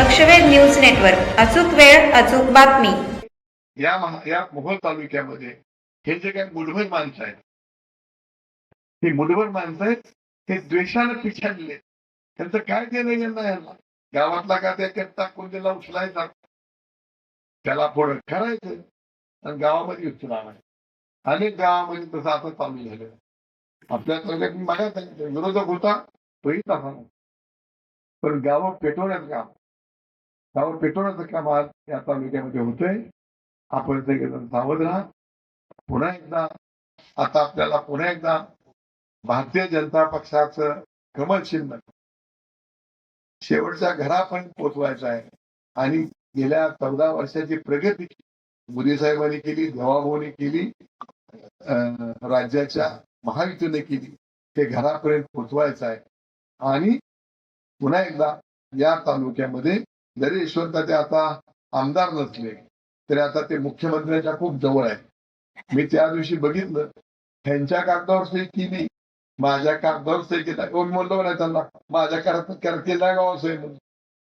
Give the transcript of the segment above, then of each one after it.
लक्षवेध news network. अचूक वेळ अचूक बातमी. या या मोहोळ तालुक्यामध्ये हे जे काही मुठभर माणसं आहेत ही मुठभर माणसं आहेत हे द्वेषानं पिछाडले त्यांचं काय देणं यांना यांना? गावातला का त्या करता कोणत्याला उचलायचा? त्याला पुढं करायचं आणि गावामध्ये उचला अनेक गावामध्ये तसं आता चालू झालं आपल्या तालुक्यात मी मागा विरोधक होता तोही तसा नाही. पण गावं पेटवण्यात काम त्यावर पेटवण्याचं काम आज या तालुक्यामध्ये होतंय. आपण सगळेजण सावध राहा. पुन्हा एकदा आता आपल्याला पुन्हा एकदा भारतीय जनता पक्षाचं कमल चिन्ह. शेवटच्या घरापर्यंत पोचवायचं आहे. आणि गेल्या चौदा वर्षाची प्रगती मोदी साहेबांनी केली जवाभाऊनी केली अं, राज्याच्या महायुतीने केली ते घरापर्यंत पोचवायचं आहे. आणि पुन्हा एकदा या तालुक्यामध्ये जरी यशवंत आता आमदार नसले तरी आता ते मुख्यमंत्र्यांच्या खूप जवळ आहे मी त्या दिवशी बघितलं. त्यांच्या कागदावर सही केली. माझ्या कागदावर सही केला. कोण म्हणलो नाही त्यांना? माझ्या कागद केला गावावर सही म्हणून.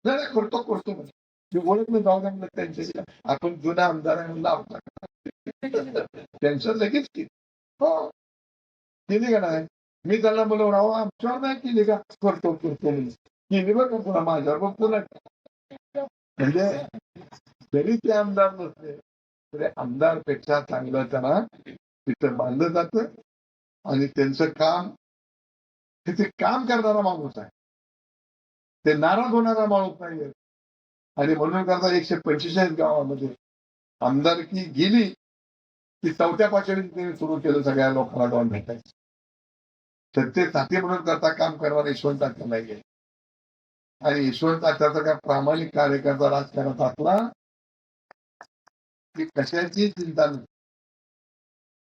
नाही नाही, करतो करतो म्हणजे मी बोलत जाऊ द्या म्हणलं त्यांच्या आपण जुना आमदार आहे म्हणलं आपला त्यांचं लगेच केली. हो. केली का नाही? मी त्यांना बोलवून राहू आमच्यावर नाही केली का? करतो करतो म्हणून केली बघ पुन्हा? माझ्यावर बघ पुन्हा म्हणजे तरी ते आमदार नसले तरी आमदारपेक्षा चांगलं त्यांना तिथं मानलं जात आणि त्यांचं काम तिथे काम करणारा माणूस आहे ते नाराज होणारा माणूस नाहीये. आणि म्हणून करता एकशे पंचेचाळीस गावामध्ये आमदारकी गेली की चौथ्या पाचवीत सुरू केलं सगळ्या लोकांना डॉन भेटायचं ते साथी म्हणून करता काम करणारा यशवंत आत्या नाहीये. आणि यशवंत त्याचा काय प्रामाणिक कार्यकर्ता राजकारणात असला की कशाची चिंता नाही.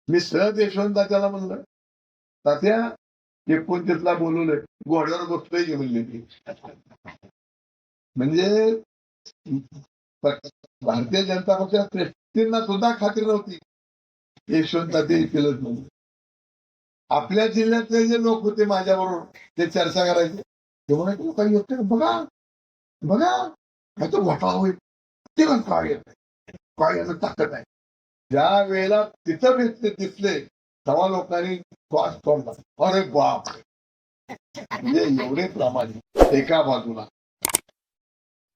मी सहज यशवंत त्याला म्हणलं तात्या एकोणतीसला बोलवलंय घोड्यावर बसतोय की म्हणले ती? म्हणजे भारतीय जनता पक्षात श्रेष्ठींना सुद्धा खात्री नव्हती. यशवंत ते केलंच म्हणून. आपल्या जिल्ह्यातले जे लोक होते माझ्याबरोबर ते चर्चा करायचे. ते म्हणायचे काही येत बघा बघा काय तर घोटाळा होईल. ते पण काय येत नाही काय येणं ताकद नाही ज्या वेळेला तिथं भेटले दिसले तेव्हा लोकांनी श्वास सोडला अरे बाप म्हणजे एवढे प्रामाणिक एका बाजूला.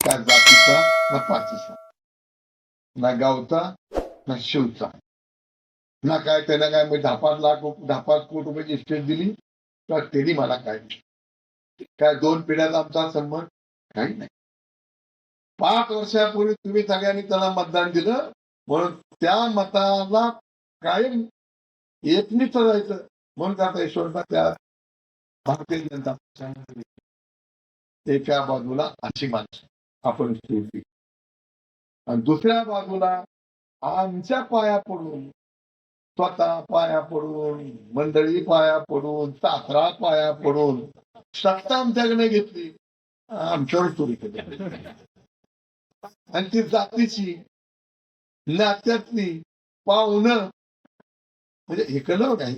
त्या जातीचा ना पाचीचा. ना गावचा ना शिवचा. ना काय त्याला काय मी दहा पाच लाख दहा पाच कोटी रुपयाची इस्टेट दिली तर त्यांनी मला काय दिली? काय दोन पिढ्याचा आमचा संबंध काही नाही. पाच वर्षापूर्वी तुम्ही सगळ्यांनी त्याला मतदान दिलं म्हणून त्या मताला कायम एकनीच जायचं म्हणून आता यशवंत त्या भारतीय जनता पक्षामध्ये एका बाजूला अशी माणसं आपण ठेवली आणि दुसऱ्या बाजूला आमच्या पाया पडून स्वतः पाया पडून मंडळी पाया पडून सासरा पाया पडून सत्ता आमच्याकडे घेतली. आमच्यावर चोरी केली. आणि ती जातीची नात्यातली पाहुणं म्हणजे हे कळलं काय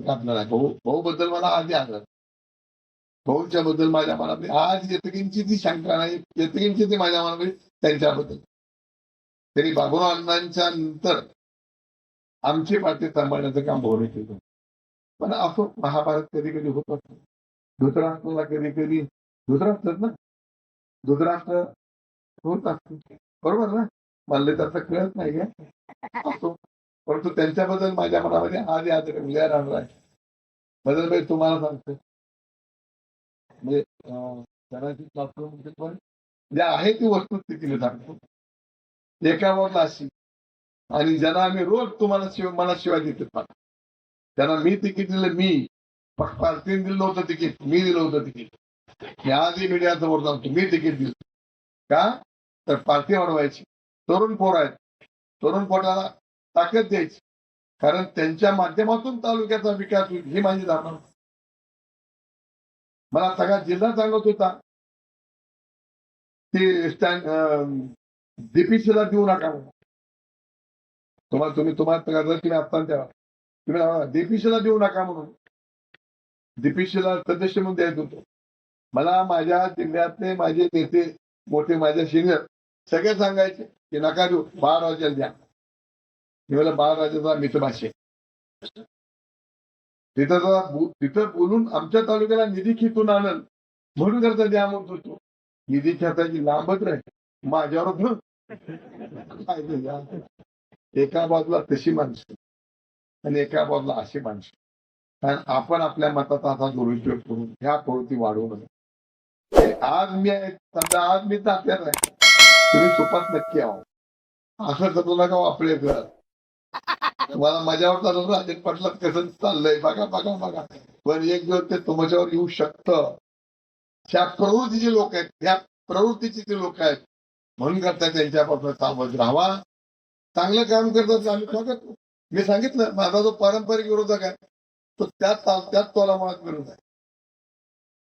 कापणार आहे. भाऊ भाऊ बद्दल मला आधी आलं भाऊच्या बद्दल माझ्या मनात आज येतकींची ती शंका नाही. येतकींची ती माझ्या मनामध्ये त्यांच्याबद्दल. तरी बाबू अण्णांच्या नंतर आमची पार्टी सांभाळण्याचं काम भाऊने पण असो महाभारत कधी कधी होत असतो. धृतराष्ट्राला कधी कधी धृतराष्ट्रच ना? धृतराष्ट्र होत असतो बरोबर ना? मला तर कळत नाही असतो परंतु त्यांच्याबद्दल माझ्या मनामध्ये आधी आज उद्या राहणार आहे. बदल भाई तुम्हाला सांगतो. म्हणजे म्हणजे पण आहे ती वस्तुस्थितीने सांगतो एका बाजूला अशी. आणि ज्यांना आम्ही रोज तुम्हाला शिव मला शिवाय देतात त्यांना मी तिकीट दिलं मी. पार्टीने दिलं होतं तिकीट मी दिलं होतं तिकीट. मी आजही मीडिया समोर सांगतो मी तिकीट दिलं. का? तर पार्टी वाढवायची तरुण पोर आहेत. तरुण पोटाला ताकद द्यायची. कारण त्यांच्या माध्यमातून तालुक्याचा विकास होईल ही माझी धारणा. मला सगळा जिल्हा सांगत होता. ते स्टँड डीपीसीला देऊ नका म्हणून. तुम्हाला तुम्ही तुम्हाला तुम्ही आता द्यावा तुम्ही डीपीसीला देऊ नका म्हणून. डीपीसीला सदस्य म्हणून द्यायचं होतो. मला माझ्या जिल्ह्यातले माझे नेते मोठे माझे सिनियर सगळे सांगायचे की नका देऊ बाळराजाला द्या. मी मला बाळराजाचा मित्रभाषे तिथं तिथं बोलून आमच्या तालुक्याला निधी खिचून आणल. म्हणून करता द्या म्हणत होतो. निधी खेचायची लांबच राहील. माझ्यावर द्या. एका बाजूला तशी माणसं आणि एका बाजूला अशी माणसं. कारण आपण आपल्या मताचा असा दुरुपयोग करून ह्या प्रवृत्ती वाढवू नये आज मी आहे समजा आज मी तात्यात आहे. तुम्ही सुपात नक्की आहो. असं करू नका हो वापरे घर. मला माझ्यावर चालू राजेश पटलात कसं चाललंय बघा बघा बघा. पण एक दिवस ते तुमच्यावर येऊ शकतं. ह्या प्रवृत्तीचे लोक आहेत ह्या प्रवृत्तीचे जे लोक आहेत म्हणून करता त्यांच्यापासून सावध राहावा चांगलं काम करतात आम्ही स्वागत मी सांगितलं माझा जो पारंपरिक विरोधक आहे तो त्याच त्याच तोला मात विरोध आहे.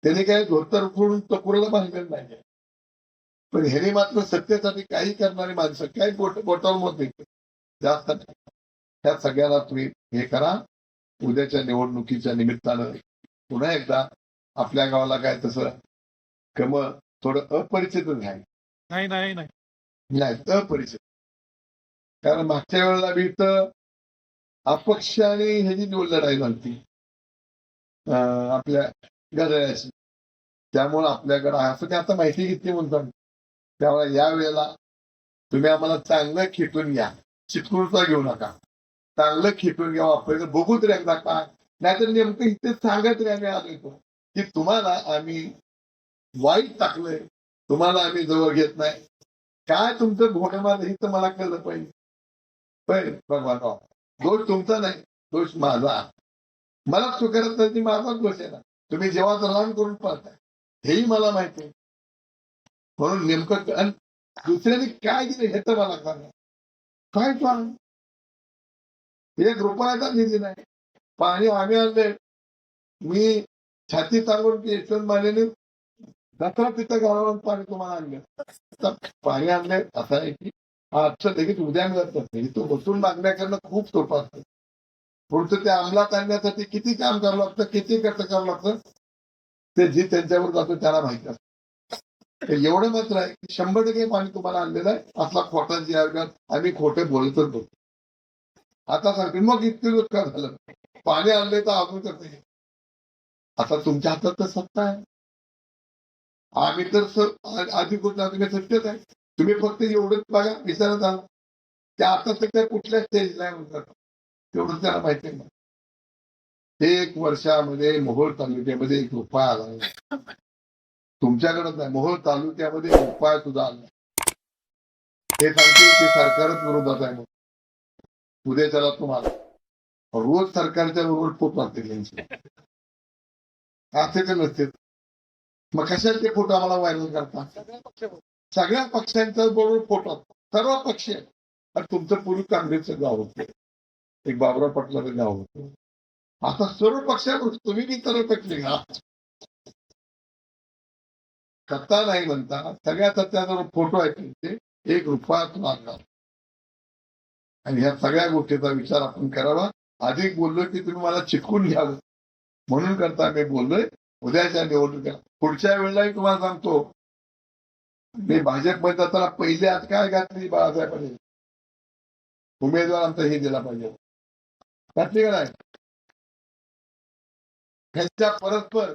त्याने काही धोतर उठवून टकुराला बांधलेलं नाही पण ह्याने मात्र सत्तेसाठी काही करणारी माणसं काही बोट बोटावर मत देते जास्त नाही. त्या सगळ्याला तुम्ही हे करा. उद्याच्या निवडणुकीच्या निमित्तानं पुन्हा एकदा आपल्या गावाला काय तसं कम थोडं अपरिचित आहे नाही नाही नाही. नाही अपरिचित. कारण मागच्या वेळेला मी तर अपक्ष आणि ह्याची निवड लढाई झाली आपल्या गरज त्यामुळे आपल्याकडे असं ते आता माहिती घेतली म्हणतात त्यामुळे या वेळेला तुम्ही आम्हाला चांगलं खेटून घ्या. चिकूरचा घेऊ नका. चांगलं खेटून घ्या वापरायचं. बघू तरी एकदा काय नाहीतर नेमकं इथे सांगत तरी आम्ही आलो इथं. की तुम्हाला आम्ही वाईट टाकलंय. तुम्हाला आम्ही जवळ घेत नाही. काय तुमचं घोडमार हे तर मला कळलं पाहिजे. पण भगवान. हो. दोष तुमचा नाही दोष माझा मला स्वीकारत नाही ती माझाच दोष आहे ना. तुम्ही जेव्हा रान करून पाहताय हेही मला माहिती आहे. म्हणून नेमकं आणि दुसऱ्याने काय दिलं हे तर मला सांगा काय पण एक रुपयाचा निधी नाही. पाणी आम्ही आणले मी छाती सांगून की यशवंत मानेने दसरा तिथं गावाला पाणी तुम्हाला आणलं. तर पाणी आणले असं आहे की अच्छा लगेच उद्या मिळत नाही तो बसून मागण्या करणं खूप सोपं असतं. पुढचं ते अंमलात आणण्यासाठी किती काम करावं लागतं किती खर्च करावं लागतं ते जे त्यांच्यावर जातो त्याला माहिती असतं. तर एवढं मात्र आहे की शंभर टक्के पाणी तुम्हाला आणलेलं आहे. असला खोटा जे आहे आम्ही खोटे बोलतच बोलतो. आता सांगते मग इतके दिवस काय झालं. पाणी आणले तर अजून नाही आता तुमच्या हातात तर सत्ता आहे. आम्ही तर आधी कुठं आम्ही सत्यच आहे. तुम्ही फक्त एवढंच बघा विचारत आहात त्या आता तर काय कुठल्या स्टेजला आहे तेवढं त्याला माहिती आहे. ना एक वर्षामध्ये मोहोळ तालुक्यामध्ये एक उपाय आला. नाही. तुमच्याकडे नाही मोहोळ तालुक्यामध्ये उपाय सुद्धा आला. हे सांगते की सरकारच विरोधात आहे मग उद्या त्याला तुम्हाला. रोज सरकारच्या बरोबर पोट वाटते त्यांचे असे तर नसते मग कशात ते फोटो आम्हाला व्हायरल करता सगळ्या पक्षांच्या बरोबर फोटो सर्व पक्ष आहेत. आणि तुमचं पूर्वी काँग्रेसचं गाव होतं. एक बाबराव पाटलाचं गाव होतं. आता सर्व पक्ष तुम्ही मी सर्व पक्ष घ्या कथा नाही म्हणता. सगळ्या सत्याचा फोटो आहेत तुमचे. एक रुपयात लागणार आणि ह्या सगळ्या गोष्टीचा विचार आपण करावा. अधिक बोललोय की तुम्ही मला चिकून घ्याल. म्हणून करता मी बोललोय. उद्याच्या निवडणुका पुढच्या वेळेलाही तुम्हाला सांगतो. मी भाजपमध्ये जाताना पहिले आज काय घातली बाळासाहेबांनी उमेदवार आमचा हे दिला पाहिजे. घातली का नाही ह्यांच्या परस्पर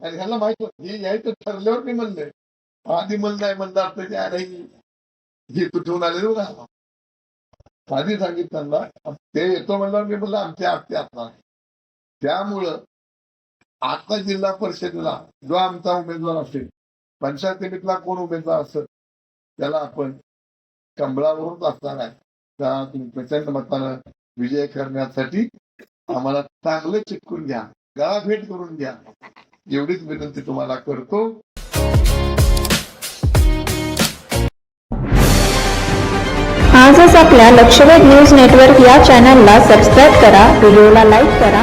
आणि ह्याला माहीत हे यायचं ठरल्यावर मी म्हणलंय आधी म्हणलं नाही म्हणलं असतं की अरे हे तुटवून आलेलो ना आधी सांगितलं त्यांना ते येतो म्हणल्यावर मी म्हणलं आमचे आत्ते असणार त्यामुळं आता जिल्हा परिषदेला जो आमचा उमेदवार असेल पंचायत समितीला कोण उमेदवार असत त्याला आपण कंबळावरून असणार आहे. त्या तुम्ही प्रचंड मतानं विजय करण्यासाठी आम्हाला चांगलं चिटकून घ्या गळाभेट करून घ्या. एवढीच विनंती तुम्हाला करतो. आजच आपल्या लक्षवेध न्यूज नेटवर्क या चॅनलला सबस्क्राईब करा व्हिडिओला लाईक करा.